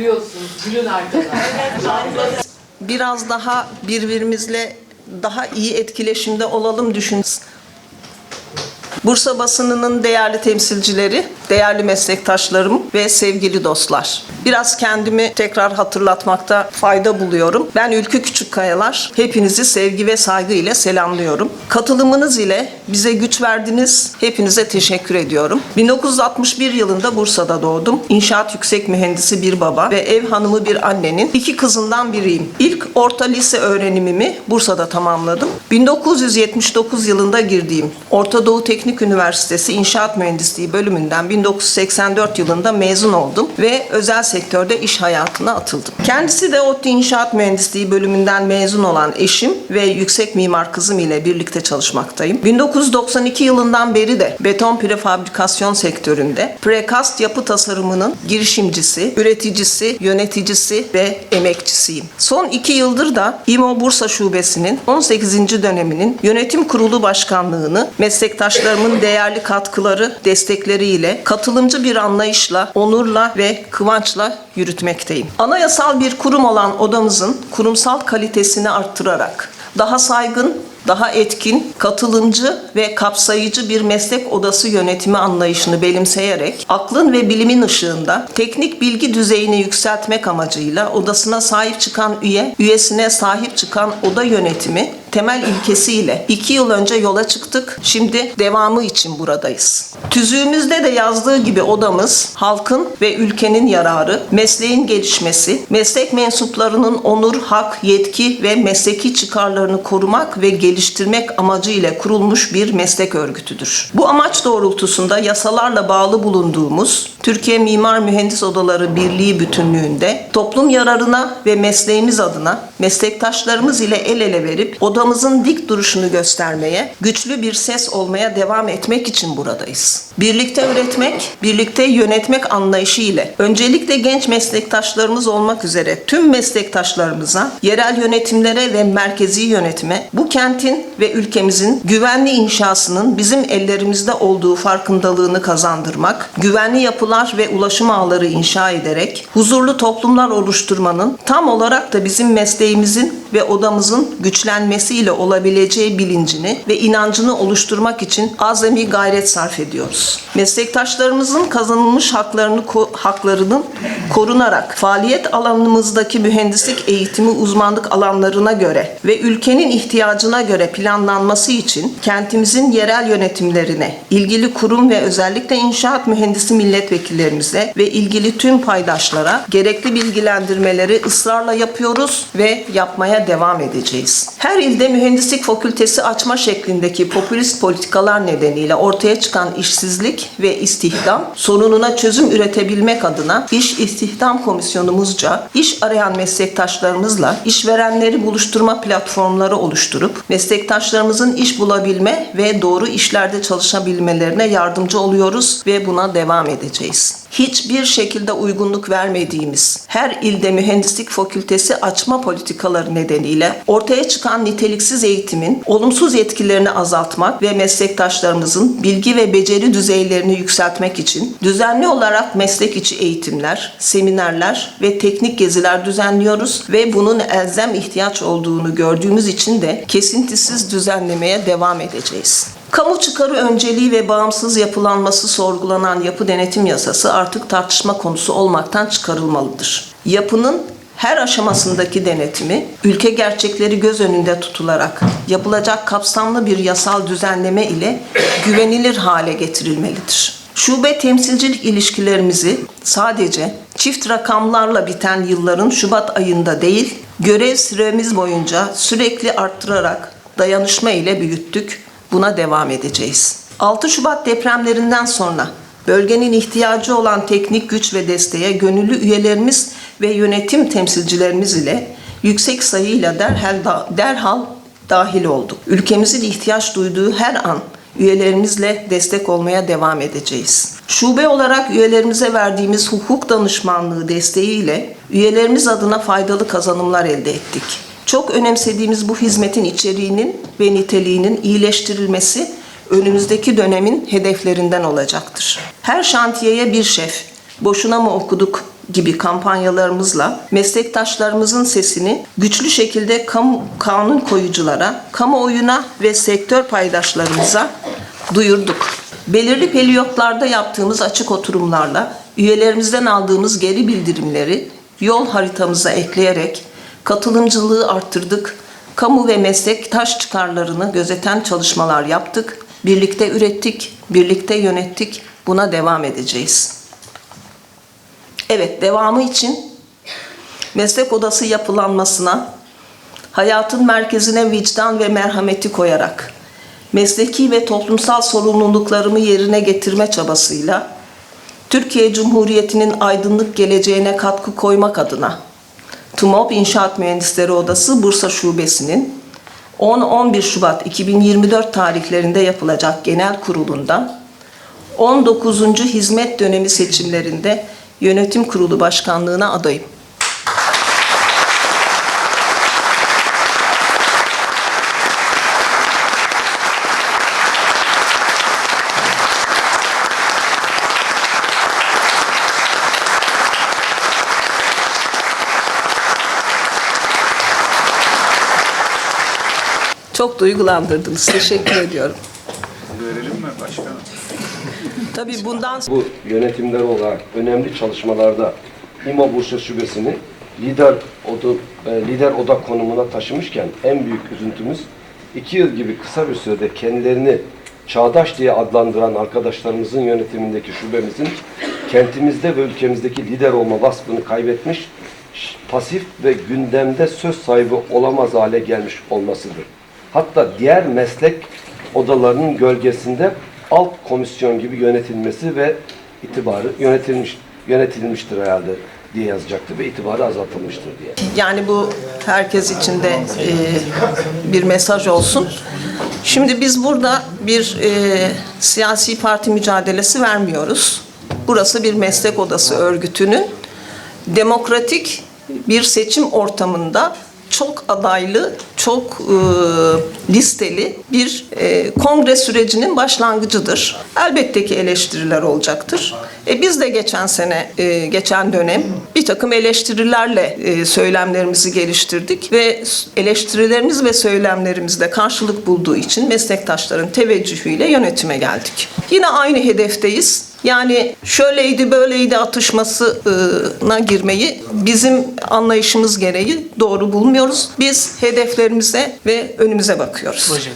Biliyorsunuz gülün arkadaşlar. biraz daha birbirimizle daha iyi etkileşimde olalım düşün. Bursa basınının değerli temsilcileri, değerli meslektaşlarım ve sevgili dostlar. Biraz kendimi tekrar hatırlatmakta fayda buluyorum. Ben Ülkü Küçükkayalar. Hepinizi sevgi ve saygı ile selamlıyorum. Katılımınız ile bize güç verdiniz. Hepinize teşekkür ediyorum. 1961 yılında Bursa'da doğdum. İnşaat yüksek mühendisi bir baba ve ev hanımı bir annenin iki kızından biriyim. İlk orta lise öğrenimimi Bursa'da tamamladım. 1979 yılında girdiğim Orta Doğu Teknik Üniversitesi İnşaat Mühendisliği bölümünden 1984 yılında mezun oldum ve özel sektörde iş hayatına atıldım. Kendisi de ODTÜ İnşaat Mühendisliği bölümünden mezun olan eşim ve yüksek mimar kızım ile birlikte çalışmaktayım. 1992 yılından beri de beton prefabrikasyon sektöründe prekast yapı tasarımının girişimcisi, üreticisi, yöneticisi ve emekçisiyim. Son iki yıldır da İMO Bursa Şubesi'nin 18. döneminin yönetim kurulu başkanlığını meslektaşlarımın değerli katkıları, destekleriyle katılımcı bir anlayışla, onurla ve kıvançla yürütmekteyim. Anayasal bir kurum olan odamızın kurumsal kalitesini arttırarak daha saygın, daha etkin, katılımcı ve kapsayıcı bir meslek odası yönetimi anlayışını benimseyerek aklın ve bilimin ışığında teknik bilgi düzeyini yükseltmek amacıyla odasına sahip çıkan üye, üyesine sahip çıkan oda yönetimi temel ilkesiyle iki yıl önce yola çıktık. Şimdi devamı için buradayız. Tüzüğümüzde de yazdığı gibi odamız halkın ve ülkenin yararı, mesleğin gelişmesi, meslek mensuplarının onur, hak, yetki ve mesleki çıkarlarını korumak ve geliştirmek amacıyla kurulmuş bir meslek örgütüdür. Bu amaç doğrultusunda yasalarla bağlı bulunduğumuz Türkiye Mimar Mühendis Odaları Birliği bütünlüğünde toplum yararına ve mesleğimiz adına meslektaşlarımız ile el ele verip odamızın dik duruşunu göstermeye, güçlü bir ses olmaya devam etmek için buradayız. Birlikte üretmek, birlikte yönetmek anlayışı ile öncelikle genç meslektaşlarımız olmak üzere tüm meslektaşlarımıza, yerel yönetimlere ve merkezi yönetime bu kentin ve ülkemizin güvenli inşasının bizim ellerimizde olduğu farkındalığını kazandırmak, güvenli yapılar ve ulaşım ağları inşa ederek huzurlu toplumlar oluşturmanın tam olarak da bizim mesleğimizin ve odamızın güçlenmesiyle olabileceği bilincini ve inancını oluşturmak için azami gayret sarf ediyoruz. Meslektaşlarımızın kazanılmış haklarını haklarının korunarak faaliyet alanımızdaki mühendislik eğitimi uzmanlık alanlarına göre ve ülkenin ihtiyacına göre planlanması için kentimizin yerel yönetimlerine, ilgili kurum ve özellikle inşaat mühendisi milletvekillerimize ve ilgili tüm paydaşlara gerekli bilgilendirmeleri ısrarla yapıyoruz ve yapmaya devam edeceğiz. Her ilde mühendislik fakültesi açma şeklindeki popülist politikalar nedeniyle ortaya çıkan işsizlik ve istihdam sorununa çözüm üretebilmek adına İş İstihdam Komisyonumuzca iş arayan meslektaşlarımızla işverenleri buluşturma platformları oluşturup meslektaşlarımızın iş bulabilme ve doğru işlerde çalışabilmelerine yardımcı oluyoruz ve buna devam edeceğiz. Hiçbir şekilde uygunluk vermediğimiz her ilde mühendislik fakültesi açma politikaları nedeniyle ortaya çıkan niteliksiz eğitimin olumsuz etkilerini azaltmak ve meslektaşlarımızın bilgi ve beceri düzeylerini yükseltmek için düzenli olarak meslek içi eğitimler, seminerler ve teknik geziler düzenliyoruz ve bunun elzem ihtiyaç olduğunu gördüğümüz için de kesintisiz düzenlemeye devam edeceğiz. Kamu çıkarı önceliği ve bağımsız yapılanması sorgulanan yapı denetim yasası artık tartışma konusu olmaktan çıkarılmalıdır. Yapının her aşamasındaki denetimi ülke gerçekleri göz önünde tutularak yapılacak kapsamlı bir yasal düzenleme ile güvenilir hale getirilmelidir. Şube temsilcilik ilişkilerimizi sadece çift rakamlarla biten yılların Şubat ayında değil, görev süremiz boyunca sürekli arttırarak dayanışma ile büyüttük. Buna devam edeceğiz. 6 Şubat depremlerinden sonra bölgenin ihtiyacı olan teknik güç ve desteğe gönüllü üyelerimiz ve yönetim temsilcilerimiz ile yüksek sayıyla derhal, derhal dahil olduk. Ülkemizin ihtiyaç duyduğu her an üyelerimizle destek olmaya devam edeceğiz. Şube olarak üyelerimize verdiğimiz hukuk danışmanlığı desteğiyle üyelerimiz adına faydalı kazanımlar elde ettik. Çok önemsediğimiz bu hizmetin içeriğinin ve niteliğinin iyileştirilmesi önümüzdeki dönemin hedeflerinden olacaktır. Her şantiyeye bir şef, boşuna mı okuduk gibi kampanyalarımızla meslektaşlarımızın sesini güçlü şekilde kamu, kanun koyuculara, kamuoyuna ve sektör paydaşlarımıza duyurduk. Belirli periyotlarda yaptığımız açık oturumlarla üyelerimizden aldığımız geri bildirimleri yol haritamıza ekleyerek katılımcılığı arttırdık. Kamu ve meslektaş çıkarlarını gözeten çalışmalar yaptık. Birlikte ürettik, birlikte yönettik. Buna devam edeceğiz. Evet, devamı için meslek odası yapılanmasına, hayatın merkezine vicdan ve merhameti koyarak, mesleki ve toplumsal sorumluluklarımı yerine getirme çabasıyla, Türkiye Cumhuriyeti'nin aydınlık geleceğine katkı koymak adına, TUMOP İnşaat Mühendisleri Odası Bursa Şubesi'nin 10-11 Şubat 2024 tarihlerinde yapılacak genel kurulunda 19. hizmet dönemi seçimlerinde yönetim kurulu başkanlığına adayım. Çok duygulandırdınız. Teşekkür ediyorum. Verelim mi başkanım? Tabii bundan Bu yönetimler olarak önemli çalışmalarda İMA Bursa Şubesi'ni lider oda, e, lider oda konumuna taşımışken en büyük üzüntümüz iki yıl gibi kısa bir sürede kendilerini çağdaş diye adlandıran arkadaşlarımızın yönetimindeki şubemizin kentimizde ve ülkemizdeki lider olma vasfını kaybetmiş, pasif ve gündemde söz sahibi olamaz hale gelmiş olmasıdır. Hatta diğer meslek odalarının gölgesinde alt komisyon gibi yönetilmesi ve itibarı yönetilmiş yönetilmiştir herhalde diye yazacaktı ve itibarı azaltılmıştır diye. Yani bu herkes için de e, bir mesaj olsun. Şimdi biz burada bir e, siyasi parti mücadelesi vermiyoruz. Burası bir meslek odası örgütünün demokratik bir seçim ortamında çok adaylı, çok e, listeli bir e, kongre sürecinin başlangıcıdır. Elbette ki eleştiriler olacaktır. E, biz de geçen sene, e, geçen dönem bir takım eleştirilerle e, söylemlerimizi geliştirdik ve eleştirilerimiz ve söylemlerimizde karşılık bulduğu için meslektaşların teveccühüyle yönetime geldik. Yine aynı hedefteyiz. Yani şöyleydi böyleydi atışmasına girmeyi bizim anlayışımız gereği doğru bulmuyoruz. Biz hedeflerimize ve önümüze bakıyoruz. Proje.